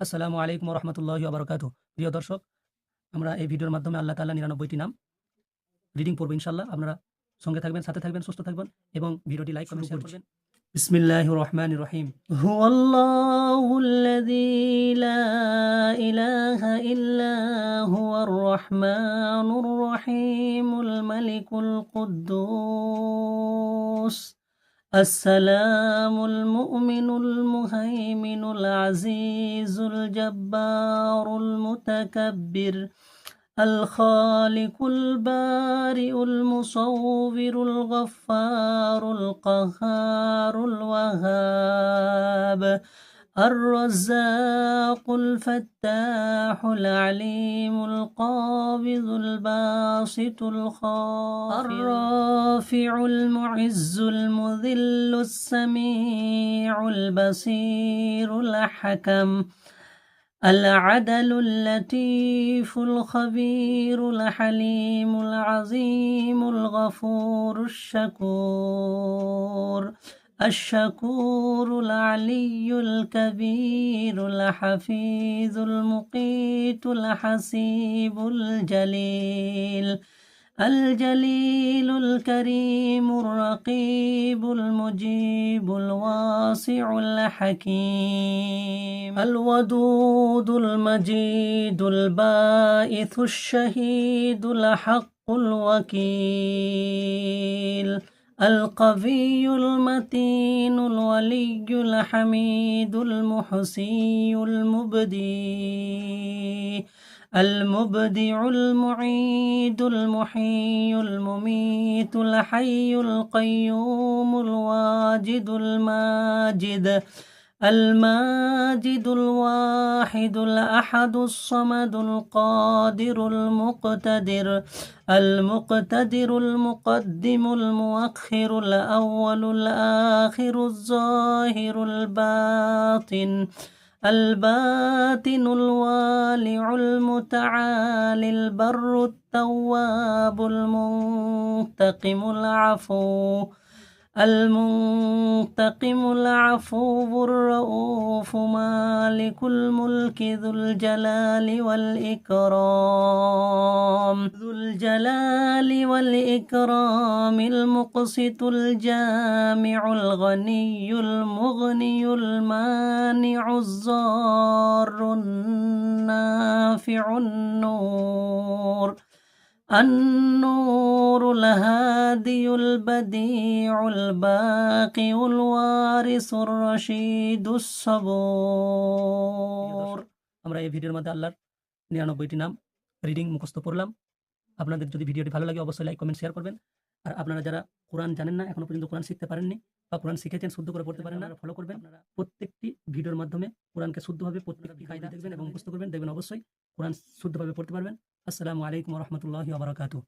আসসালামু আলাইকুম রহমতুল্লাহি আবরকাত প্রিয় দর্শক আমরা এই ভিডিওর মাধ্যমে আল্লাহ তাল্লাহ নিরানব্বইটি নাম রিডিং পড়বো ইনশাল্লাহ আপনারা সঙ্গে থাকবেন সাথে থাকবেন সুস্থ থাকবেন এবং ভিডিওটি লাইক কমেন্ট শেয়ার করবেন বিসমিল্লাহ রহমান রহিম هو الله الذي لا إله إلا هو الرحمن الرحيم الملك القدوس السلام المؤمن المهيمن العزيز الجبار المتكبر الخالق البارئ المصور الغفار القهار الوهاب الرزاق الفتاح العليم القابض الباسط الخافض الرافع المعز المذل السميع البصير الحكم العدل اللطيف الخبير الحليم العظيم الغفور الشكور الشكور العلي الكبير الحفيظ المقيت الحسيب الجليل الجليل الكريم الرقيب المجيب الواسع الحكيم الودود المجيد البائث الشهيد الحق الوكيل القوي المتين الولي الحميد المحسي المبدي المبدع المعيد المحيي المميت الحي القيوم الواجد الماجد الماجد الواحد الأحد الصمد القادر المقتدر المقتدر المقدم المؤخر الأول الآخر الظاهر الباطن الباطن الوالع المتعالي البر التواب المنتقم العفو. المنتقم العفو الرؤوف مالك الملك ذو الجلال والإكرام. ذو الجلال والإكرام المقسط الجامع الغني المغني المانع الضار النافع النور. النور الهادي البديع الباقي الوارث الرشيد الصبور আমরা এই ভিডিওর মধ্যে আল্লাহর নিরানব্বইটি নাম রিডিং মুখস্থ পড়লাম আপনাদের যদি ভিডিওটি ভালো লাগে অবশ্যই লাইক কমেন্ট শেয়ার করবেন আর আপনারা যারা কোরআন জানেন না এখনো পর্যন্ত কোরআন শিখতে পারেননি বা কোরআন শিখেছেন শুদ্ধ করে পড়তে পারেন না ফলো করবেন আপনারা প্রত্যেকটি ভিডিওর মাধ্যমে কোরআনকে শুদ্ধভাবে প্রত্যেকটি কায়দা দেখবেন এবং মুখস্থ করবেন দেখবেন অবশ্যই কোরআন শুদ্ধভাবে পড়তে পারবেন আসসালামু আলাইকুম রহমতুল্লাহ বারাকাতু